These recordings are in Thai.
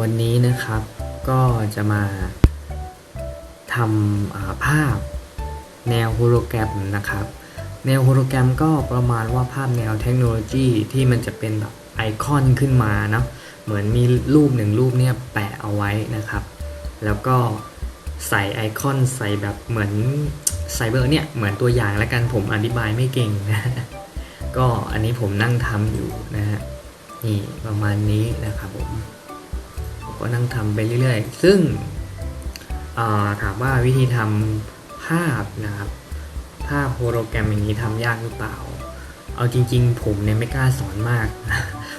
วันนี้นะครับก็จะมาทำาภาพแนวโฮโลแกรมนะครับ แนวโฮโลแกรมก็ประมาณว่าภาพแนวเทคโนโลยีที่มันจะเป็นแบบไอคอนขึ้นมาเนาะเหมือนมีรูปหนึ่งรูปเนี่ยแปะเอาไว้นะครับ แล้วก็ใส่ไอคอนใส่แบบเหมือนไซเบอร์เนี่ยเหมือนตัวอย่างแล้วกันผมอธิบายไม่เก่งนะก็อันนี้ผมนั่งทำอยู่นะฮะนี่ประมาณนี้นะครับผม ก็นั่งทำไปเรื่อยๆ ซึ่งถามว่าวิธีทำภาพนะครับ ภาพโฮโลแกรมอย่างนี้ทำยากหรือเปล่า เอาจริง ๆ ผมเนี่ยไม่กล้าสอนมาก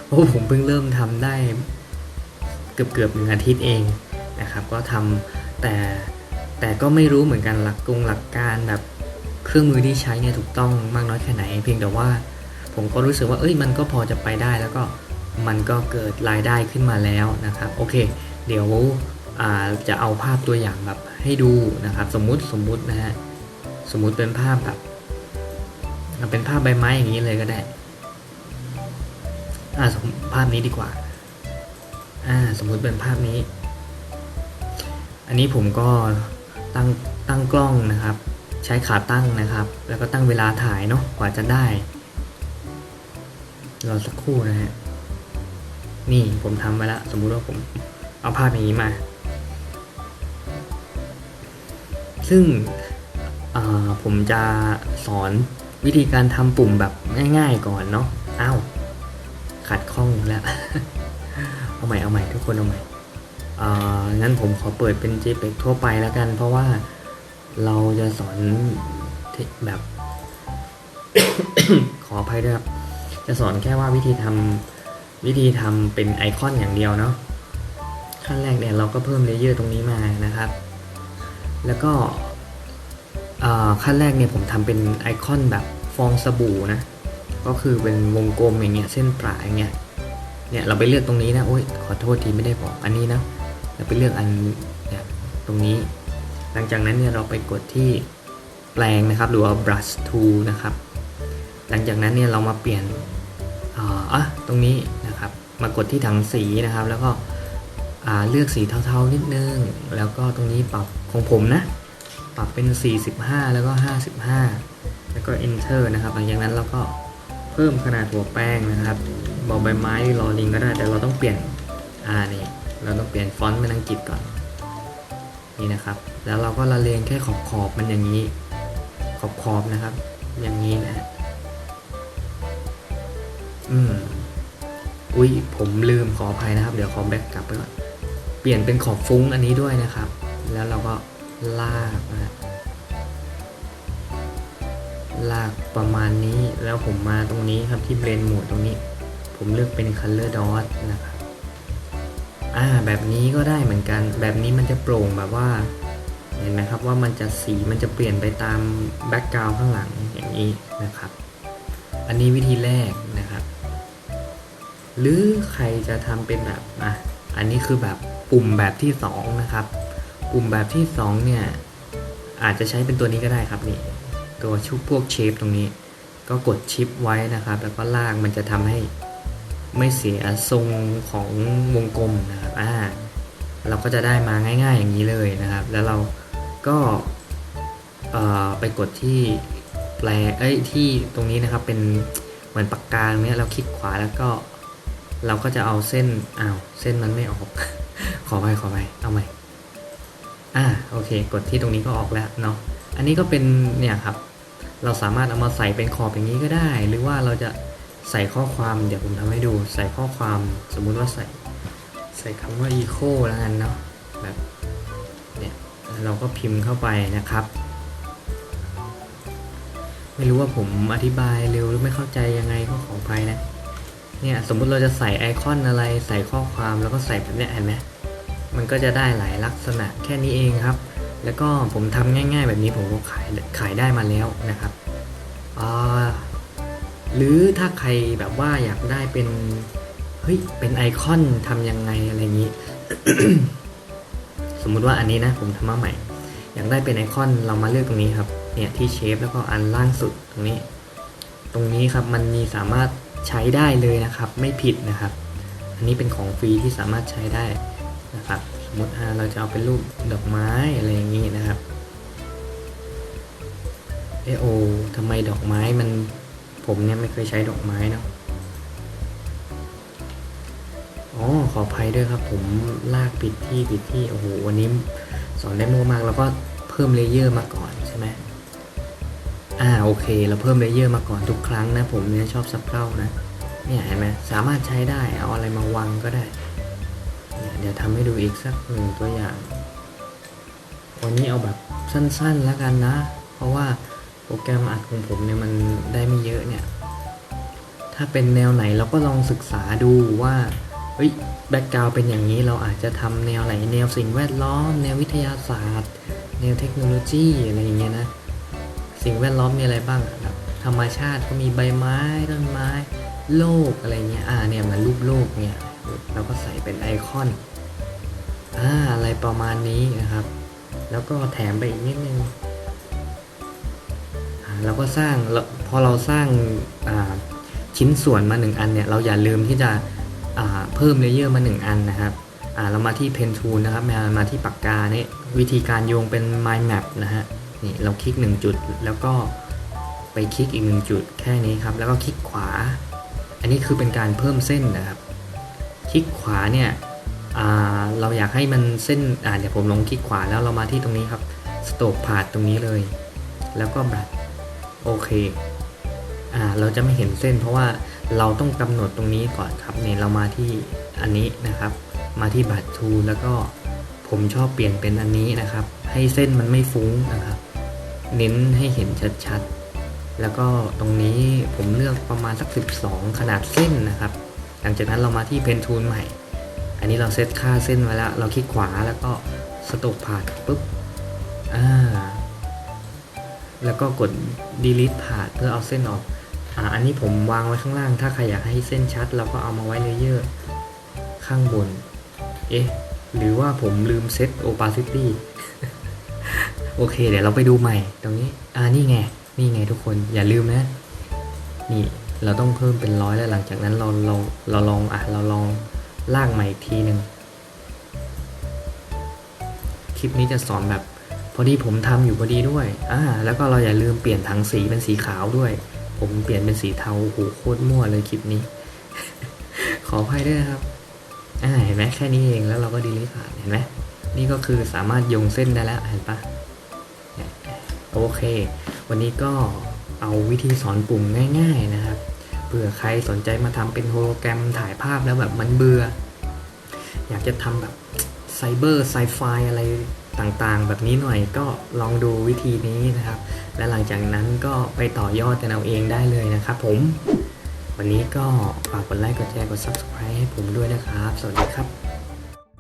เพราะผมเพิ่งเริ่มทำได้เกือบเกือบๆหนึ่งอาทิตย์เองนะครับ ก็ทำแต่แต่ก็ไม่รู้เหมือนกันหลักกงหลักการแบบเครื่องมือที่ใช้เนี่ยถูกต้องมากน้อยแค่ไหน เพียงแต่ว่าผมก็รู้สึกว่าเอ้ยมันก็พอจะไปได้แล้วก็ มันก็เกิดรายได้ขึ้นมาแล้วนะครับโอเค เดี๋ยวจะเอาภาพตัวอย่างแบบให้ดูนะครับ สมมุติสมมุตินะฮะสมมุติเป็นภาพแบบเป็นภาพใบไม้อย่างนี้เลยก็ได้อ่าสมภาพนี้ดีกว่าอ่าสมมุติเป็นภาพนี้ อันนี้ผมก็ตั้งตั้งกล้องนะครับ ใช้ขาตั้งนะครับ แล้วก็ตั้งเวลาถ่ายเนาะกว่าจะได้รอสักครู่นะฮะ นี่ผมทำไปแล้ว สมมุติว่าผมเอาภาพอย่างนี้มา ซึ่งผมจะสอนวิธีการทำปุ่มแบบง่ายๆก่อนเนาะอ้าวขัดข้องแล้ว เอาใหม่เอาใหม่ทุกคนเอาใหม่งั้นผมขอเปิดเป็น JPEG ทั่วไปแล้วกัน เพราะว่าเราจะสอนแบบ ขออภัยด้วยครับ จะสอนแค่ว่าวิธีทำ วิธีทำเป็นไอคอนอย่างเดียวเนาะขั้นแรกเนี่ยเราก็เพิ่มเลเยอร์ตรงนี้มานะครับ แล้วก็ขั้นแรกเนี่ยผมทำเป็นไอคอนแบบฟองสบู่นะ ก็คือเป็นวงกลมอย่างเงี้ยเส้นปลายอย่างเงี้ย เนี่ยเราไปเลือกตรงนี้นะโอ้ยขอโทษทีไม่ได้บอกอันนี้นะ เราไปเลือกอันเนี่ยตรงนี้ หลังจากนั้นเนี่ยเราไปกดที่แปลงนะครับ หรือว่า brush tool นะครับ หลังจากนั้นเนี่ยเรามาเปลี่ยนอ่าอะตรงนี้ มากดที่ถังสีนะครับ แล้วก็เลือกสีเทาๆนิดนึง แล้วก็ตรงนี้ปรับของผมนะ ปรับเป็น 45 แล้วก็ 55 แล้วก็ enter นะครับ หลังจากนั้นเราก็เพิ่มขนาดหัวแป้งนะครับ บอใบไม้หรือลอลิงก็ได้ แต่เราต้องเปลี่ยนอ่านี่เราต้องเปลี่ยนฟอนต์เป็นอังกฤษก่อน นี่นะครับ แล้วเราก็ละเลงแค่ขอบขอบมันอย่างนี้ ขอบขอบนะครับ อย่างนี้นะฮะอืม อุ้ยผมลืมขออภัยนะครับ เดี๋ยวขอแบ็กกลับไปก่อน เปลี่ยนเป็นขอบฟุ้งอันนี้ด้วยนะครับ แล้วเราก็ลากนะลากประมาณนี้แล้วผมมาตรงนี้ครับที่เบรนโหมดตรงนี้ ผมเลือกเป็น color dot นะครับอ่าแบบนี้ก็ได้เหมือนกัน แบบนี้มันจะโปร่งแบบว่า เห็นไหมครับว่ามันจะสีมันจะเปลี่ยนไปตามแบ็กกราวข้างหลังอย่างนี้นะครับ อันนี้วิธีแรกนะครับ หรือใครจะทำเป็นแบบอะอันนี้คือแบบปุ่มแบบที่สองนะครับ ปุ่มแบบที่สองเนี่ย อาจจะใช้เป็นตัวนี้ก็ได้ครับนี่ ตัวชุบพวกเชฟตรงนี้ ก็กดชิปไว้นะครับ แล้วก็ลากมันจะทำให้ไม่เสียทรงของวงกลมนะครับอ่าเราก็จะได้มาง่าย ๆ อย่างนี้เลยนะครับ แล้วเราก็ไปกดที่แปลเอ้ยที่ตรงนี้นะครับเป็นเหมือนปากกาตรงเนี้ยเราคลิกขวาแล้วก็ เราก็จะเอาเส้นอ้าวเส้นมันไม่ออก ขอไปขอไปเอาใหม่อ่าโอเค กดที่ตรงนี้ก็ออกแล้วเนาะอันนี้ก็เป็นเนี่ยครับ เราสามารถเอามาใส่เป็นขอบอย่างนี้ก็ได้ หรือว่าเราจะใส่ข้อความเดี๋ยวผมทำให้ดู ใส่ข้อความสมมุติว่าใส่ ใส่คำว่า eco แล้วกันเนาะแบบเนี่ยเราก็พิมพ์เข้าไปนะครับ ไม่รู้ว่าผมอธิบายเร็วหรือไม่เข้าใจยังไงก็ขออภัยนะ เนี่ยสมมุติเราจะใส่ไอคอนอะไรใส่ข้อความแล้วก็ใส่แบบเนี้ยเห็นไหมมันก็จะได้หลายลักษณะแค่นี้เองครับ แล้วก็ผมทำง่ายๆ แบบนี้ผมก็ขายขายได้มาแล้วนะครับหรือถ้าใครแบบว่าอยากได้เป็นเฮ้ยเป็นไอคอนทำยังไงอะไรอย่างนี้ สมมุติว่าอันนี้นะผมทำมาใหม่ อยากได้เป็นไอคอนเรามาเลือกตรงนี้ครับเนี่ยที่เชฟแล้วก็อันล่างสุดตรงนี้ ตรงนี้ครับมันมีสามารถ ใช้ได้เลยนะครับ ไม่ผิดนะครับ อันนี้เป็นของฟรีที่สามารถใช้ได้นะครับ สมมติเราจะเอาเป็นรูปดอกไม้อะไรอย่างนี้นะครับเออโอทำไมดอกไม้มันผมเนี่ยไม่เคยใช้ดอกไม้เนาะอ๋อขออภัยด้วยครับ ผมลากปิดที่ปิดที่โอ้โหวันนี้สอนได้โมมากแล้วก็เพิ่มเลเยอร์มาก่อนใช่ไหม อ่าโอเค เราเพิ่มเลเยอร์มาก่อนทุกครั้งนะผมเนี่ยชอบซับเพร่านะเนี่ยเห็นไหมสามารถใช้ได้เอาอะไรมาวางก็ได้เนี่ยเดี๋ยวทำให้ดูอีกสักหนึ่งตัวอย่าง วันนี้เอาแบบสั้นๆแล้วกันนะ เพราะว่าโปรแกรมอัดของผมเนี่ยมันได้ไม่เยอะเนี่ย ถ้าเป็นแนวไหนเราก็ลองศึกษาดูว่าเฮ้ยแบ็กกราวเป็นอย่างนี้เราอาจจะทำแนวไหนแนวสิ่งแวดล้อม แนววิทยาศาสตร์ แนวเทคโนโลยีอะไรอย่างเงี้ยนะ สิ่งแวดล้อมมีอะไรบ้างอะแบธรรมชาติก็มีใบไม้ต้นไม้ โลกอะไรเงี้ยอ่าเนี่ยมันรูปโลกเนี่ยเราก็ใส่เป็นไอคอนอ่าอะไรประมาณนี้นะครับ แล้วก็แถมไปอีกนิดนึงอ่าเราก็สร้างพอเราสร้างอ่าชิ้นส่วนมาหนึ่งอันเนี่ยเราอย่าลืมที่จะอ่าเพิ่มเลเยอร์มาหนึ่งอันนะครับอ่าเรามาที่ Pen Tool นะครับมามาที่ปากกาเนี่ยวิธีการโยงเป็น Mind Map นะฮะ นี่เราคลิกหนึ่งจุด แล้วก็ไปคลิกอีกหนึ่งจุด แค่นี้ครับ แล้วก็คลิกขวา อันนี้คือเป็นการเพิ่มเส้นนะครับ คลิกขวาเนี่ยเราอยากให้มันเส้นอ่าเดี๋ยวผมลงคลิกขวาแล้วเรามาที่ตรงนี้ครับสโตกพาดตรงนี้เลย แล้วก็บัตโอเคอ่าเราจะไม่เห็นเส้น เพราะว่าเราต้องกำหนดตรงนี้ก่อนครับเนี่ยเรามาที่อันนี้นะครับ มาที่บัตทูแล้วก็ผมชอบเปลี่ยนเป็นอันนี้นะครับ ให้เส้นมันไม่ฟุ้งนะครับ เน้นให้เห็นชัดๆ แล้วก็ตรงนี้ผมเลือกประมาณสัก 12 ขนาดเส้นนะครับ หลังจากนั้นเรามาที่เพนทูลใหม่ อันนี้เราเซตค่าเส้นไว้แล้ว เราคลิกขวาแล้วก็สโตกผ่านปุ๊บ อ่า แล้วก็กด delete ผ่านเพื่อเอาเส้นออก อ่า อันนี้ผมวางไว้ข้างล่าง ถ้าใครอยากให้เส้นชัด เราก็เอามาไว้เลเยอร์ข้างบน เอ๊ะ หรือว่าผมลืมเซต opacity โอเค เดี๋ยวเราไปดูใหม่ตรงนี้ อ่านี่ไง นี่ไงทุกคน อย่าลืมนะ นี่ เราต้องเพิ่มเป็นร้อยแล้วหลังจากนั้นเราเราเราลองอะเราลองลากใหม่อีกทีหนึ่งคลิปนี้จะสอนแบบ พอดีผมทำอยู่พอดีด้วย อ่า แล้วก็เราอย่าลืมเปลี่ยนถังสีเป็นสีขาวด้วย ผมเปลี่ยนเป็นสีเทาโอ้โหโคตรมั่วเลยคลิปนี้ ขออภัยด้วยนะครับ อ่า เห็นไหมแค่นี้เองแล้วเราก็ดีลิทผ่านเห็นไหมนี่ก็คือสามารถโยงเส้นได้แล้วเห็นปะ โอเค วันนี้ก็เอาวิธีสอนปุ่มง่าย ๆนะครับ เผื่อใครสนใจมาทำเป็นโฮโลแกรมถ่ายภาพแล้วแบบมันเบื่อ อยากจะทำแบบไซเบอร์ไซไฟอะไรต่างๆ แบบนี้หน่อยก็ลองดูวิธีนี้นะครับ และหลังจากนั้นก็ไปต่อยอดกันเอาเองได้เลยนะครับผม วันนี้ก็ฝากกดไลค์กดแชร์กด Subscribe ให้ผมด้วยนะครับ สวัสดีครับ